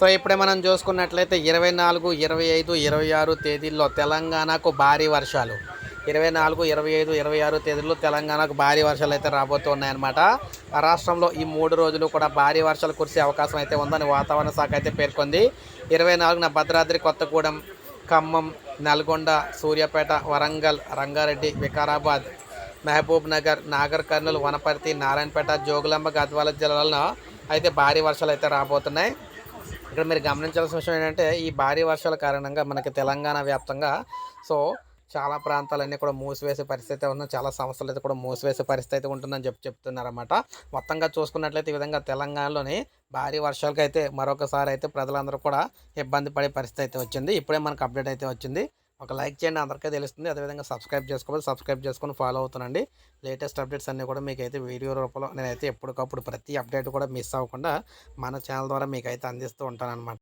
So ఇప్పుడే మనం చూసుకున్నట్లయితే ఇరవై నాలుగు ఇరవై ఐదు ఇరవై ఆరు తేదీల్లో తెలంగాణకు భారీ వర్షాలు. ఇరవై నాలుగు ఇరవై ఐదు ఇరవై ఆరు తేదీల్లో తెలంగాణకు భారీ వర్షాలు అయితే రాబోతున్నాయన్నమాట. రాష్ట్రంలో ఈ మూడు రోజులు కూడా భారీ వర్షాలు కురిసే అవకాశం అయితే ఉందని వాతావరణ శాఖ అయితే పేర్కొంది. ఇరవై నాలుగున భద్రాద్రి కొత్తగూడెం ఖమ్మం నల్గొండ సూర్యాపేట వరంగల్ రంగారెడ్డి వికారాబాద్ మహబూబ్ నగర్ నాగర్ కర్నూలు వనపర్తి నారాయణపేట జోగులాంబ గద్వాల జిల్లాలలో అయితే భారీ వర్షాలు అయితే రాబోతున్నాయి. ఇక్కడ మీరు గమనించాల్సిన విషయం ఏంటంటే ఈ భారీ వర్షాల కారణంగా మనకి తెలంగాణ వ్యాప్తంగా సో చాలా ప్రాంతాలన్నీ కూడా మూసివేసే పరిస్థితి ఉన్న చాలా సంస్థలు అయితే కూడా మూసివేసే పరిస్థితి అయితే ఉంటుందని చెప్పి చెప్తున్నారన్నమాట. మొత్తంగా చూసుకున్నట్లయితే ఈ విధంగా తెలంగాణలోని భారీ వర్షాలకైతే మరొకసారి అయితే ప్రజలందరూ కూడా ఇబ్బంది పడే పరిస్థితి అయితే వచ్చింది. ఇప్పుడే మనకు అప్డేట్ అయితే వచ్చింది. ఒక లైక్ చేయండి అందరికీ తెలుస్తుంది. అదేవిధంగా సబ్స్క్రైబ్ చేసుకోవాలి. సబ్స్క్రైబ్ చేసుకొని ఫాలో అవుతానండి లేటెస్ట్ అప్డేట్స్ అన్నీ కూడా మీకు అయితే వీడియో రూపంలో నేనైతే ఎప్పటికప్పుడు ప్రతి అప్డేట్ కూడా మిస్ అవ్వకుండా మన ఛానల్ ద్వారా మీకైతే అందిస్తూ ఉంటాను అనమాట